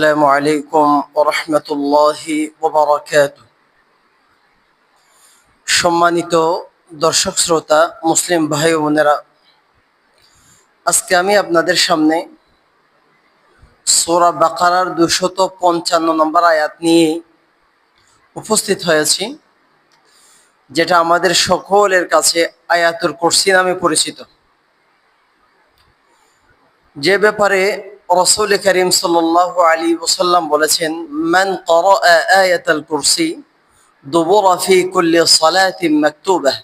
السلام عليكم ورحمة الله وبركاته সম্মানিত দর্শক শ্রোতা মুসলিম ভাই ও বোনেরা আজকে আমি আপনাদের সামনে সোরা বাকারার দুশত পঞ্চান্ন নম্বর আয়াত নিয়ে উপস্থিত হয়েছি যেটা আমাদের সকলের কাছে আয়াতুল কুরসি নামে পরিচিত যে ব্যাপারে রসুল করিম সাল্লাল্লাহু আলী ওসাল্লাম বলেছেন, মান করা আয়াতাল কুরসি দুবুর ফি কুল্লি সালাতিন মাকতুবাহ,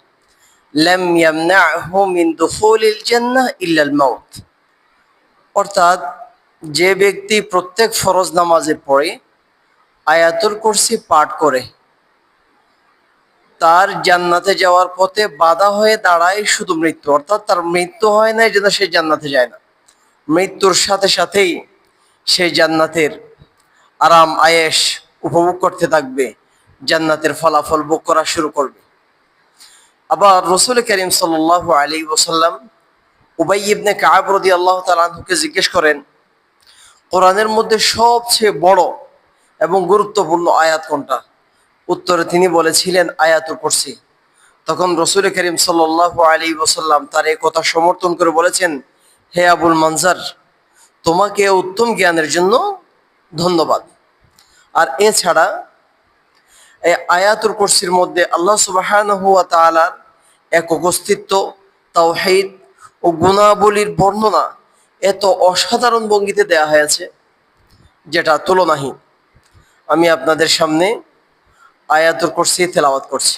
লাম ইয়ামনাহু মিন দুখুলিল জান্নাহ ইল্লা আল মাউত। অর্থাৎ, যে ব্যক্তি প্রত্যেক ফরজ নামাজে পড়ে আয়াতুল কুরসি পাঠ করে, তার জান্নাতে যাওয়ার পথে বাধা হয়ে দাঁড়ায় শুধু মৃত্যু। অর্থাৎ তার মৃত্যু হয় না জন্য সে জান্নাতে যায় না। মৃত্যুর সাথে সাথেই সে জান্নাতের আরাম আয়েস উপভোগ করতে থাকবে, জান্নাতের ফলাফল ভোগ করা শুরু করবে। আবার রসুল করিম সাল আলী ওসাল্লাম উবাই ইবনে কাব রদি আল্লাহ তালুকে জিজ্ঞেস করেন, কোরআনের মধ্যে সবচেয়ে বড় এবং গুরুত্বপূর্ণ আয়াত কোনটা? উত্তরে তিনি বলেছিলেন আয়াত কুরসি। তখন রসুল করিম সাল আলী ওসাল্লাম তার এই কথা সমর্থন করে বলেছেন হে আবুল মনজার, তোমাকে উত্তম জ্ঞানের জন্য ধন্যবাদ। আর এছাড়া এই আয়াতুল কুরসির মধ্যে আল্লাহ সুবাহান হুয়া তালার এক অস্তিত্ব তাওহিদ ও গুণাবলীর বর্ণনা এত অসাধারণ ভঙ্গিতে দেয়া হয়েছে, যেটা তুলনাহীন। আমি আপনাদের সামনে আয়াতুল কুরসি তেলাওয়াত করছি।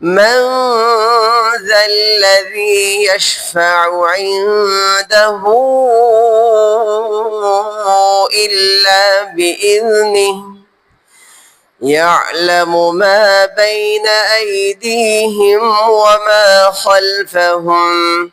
من ذا الذي يشفع عنده إلا بإذنه يعلم ما بين أيديهم وما خلفهم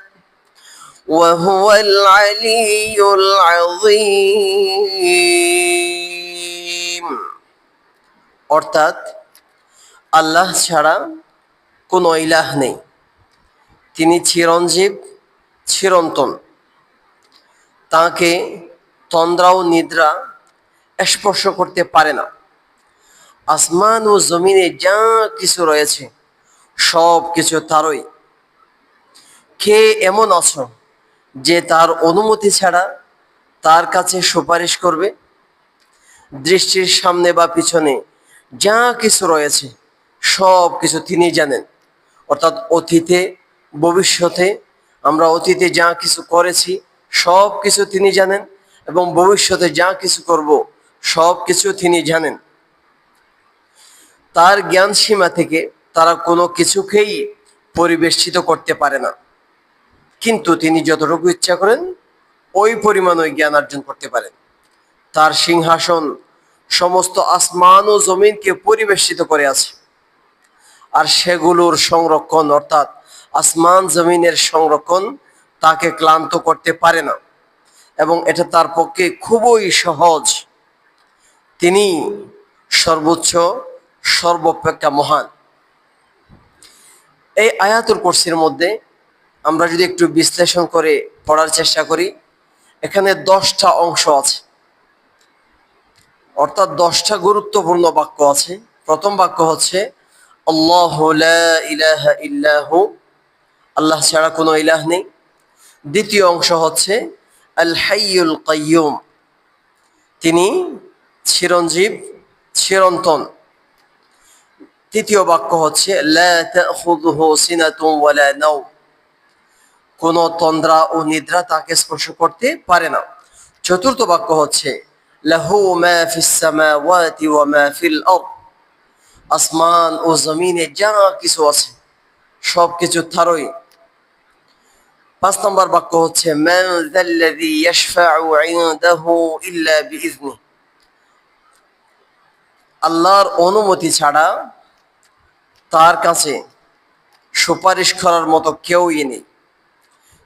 وهو العلي العظيم অর্থাৎ আল্লাহ ছাড়া কোনো ইলাহ নেই তিনি চিরঞ্জীব চিরন্তন তাকে তন্দ্রা ও নিদ্রা স্পর্শ করতে পারে না আসমান ও জমিনে যা কিছু রয়েছে সব কিছু তারই কে এমন আছো যে তার অনুমতি ছাড়া তার কাছে সুপারিশ করবে। দৃষ্টির সামনে বা পিছনে যা কিছু রয়েছে, সব কিছু তিনি জানেন। অর্থাৎ অতীতে, ভবিষ্যতে, আমরা অতীতে যা কিছু করেছি, সব কিছু তিনি জানেন এবং ভবিষ্যতে যা কিছু করব, সব কিছু তিনি জানেন। তার জ্ঞান সীমা থেকে তারা কোনো কিছুকেই পরিবেষ্টিত করতে পারে না। কিন্তু তিনি যতটুকু ইচ্ছা করেন, ওই পরিমাণ ওই জ্ঞান অর্জন করতে পারেন। তার সিংহাসন সমস্ত আসমান ও জমিনকে পরিবেষ্টিত করে আছে। আর সেগুলোর সংরক্ষণ, অর্থাৎ আসমান জমিনের সংরক্ষণ তাকে ক্লান্ত করতে পারে না। এবং এটা তার পক্ষে খুবই সহজ। তিনি সর্বোচ্চ, সর্বপেক্ষা মহান। এই আয়াতুল কুরসির মধ্যে আমরা যদি একটু বিশ্লেষণ করে পড়ার চেষ্টা করি, এখানে দশটা অংশ আছে। অর্থাৎ দশটা গুরুত্বপূর্ণ বাক্য আছে। প্রথম বাক্য হচ্ছে, আল্লাহ আল্লাহ ছাড়া কোনো ইলাহ নেই। দ্বিতীয় অংশ হচ্ছে, আল হাইয়ুল কাইয়ুম। তিনি চিরঞ্জীব, চিরন্তন। তৃতীয় বাক্য হচ্ছে, লা তাখুযুহু সিনাতুন ওয়ালা নাওম। কোন তন্দ্রা ও নিদ্রা তাকে স্পর্শ করতে পারে না। চতুর্থ বাক্য হচ্ছে ওয়া ফিল আসমান ও জমিনে যা কিছু আছে সব কিছু তারই। পাঁচ নম্বর বাক্য হচ্ছে আল্লাহর অনুমতি ছাড়া তার কাছে সুপারিশ করার মতো কেউই নেই।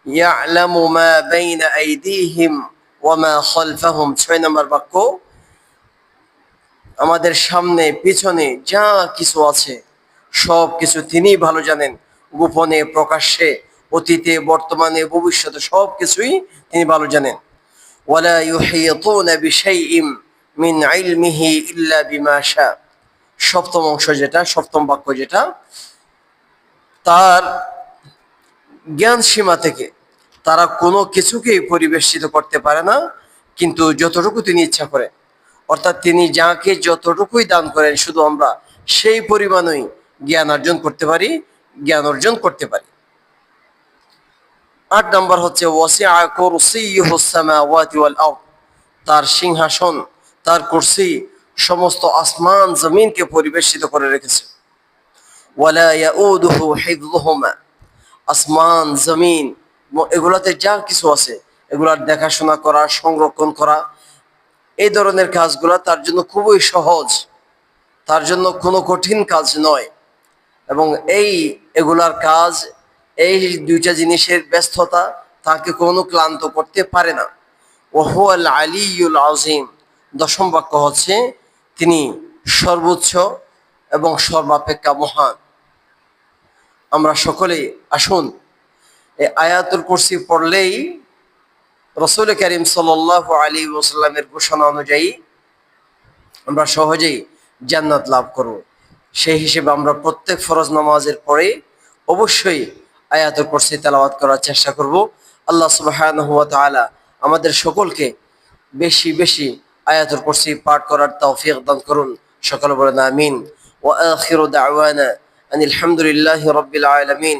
ইয়ালামু মা বাইনা আইদিহিম ওয়া মা খালফাহুম ছয় নম্বর বাক্য, আমাদের সামনে, পিছনে যা কিছু আছে, সব কিছু তিনি ভালো জানেন। গোপনে, প্রকাশ্যে, অতীতে, বর্তমানে, ভবিষ্যতে সব কিছুই তিনি ভালো জানেন। ওয়ালা ইউহিতুনা বিশাইইম মিন ইলমিহি ইল্লা বিমা শা সপ্তম অংশ যেটা, সপ্তম বাক্য যেটা, তার জ্ঞান সীমা থেকে তারা কোনো কিছুকেই পরিবেশিত করতে পারে না, কিন্তু যতটুকু তিনি ইচ্ছা করেন অর্থাৎ তিনি যাকে যতটুকুই দান করেন, শুধু আমরা সেই পরিমাণই জ্ঞান অর্জন করতে পারি, জ্ঞান অর্জন করতে পারি। আট নম্বর হচ্ছে তার সিংহাসন, তার কুর্সি সমস্ত আসমান জমিনকে পরিবেশিত করে রেখেছে। আসমান, জমিন এগুলাতে যা কিছু আছে, এগুলার দেখাশোনা করা, সংরক্ষণ করা, এই ধরনের কাজগুলা তার জন্য খুবই সহজ। তার জন্য কোনো কঠিন কাজ নয়। এবং এই এগুলার কাজ, এই দুইটা জিনিসের ব্যস্ততা তাকে কোনো ক্লান্ত করতে পারে না। ওহুয়াল আলিউল আজিম দশম বাক্য হচ্ছে, তিনি সর্বোচ্চ এবং সর্বাপেক্ষা মহান। আমরা সকলেই আসুন এই আয়াতুল কুরসি পড়লেই রসুল করিম সাল আলী ওসাল্লামের ঘোষণা অনুযায়ী আমরা সহজেই জান্নাত লাভ করব। সেই হিসেবে আমরা প্রত্যেক ফরজ নামাজের পরে অবশ্যই আয়াতুল কুরসি তেলাওয়াত করার চেষ্টা করব। আল্লাহ সুবহানাহু ওয়া তাআলা আমাদের সকলকে বেশি বেশি আয়াতুল কুরসি পাঠ করার তৌফিক দান করুন। সকল বলেন আমিন। ওয়া আখিরু দাওয়ানা আনিল হামদুলিল্লাহি রাব্বিল আলামিন।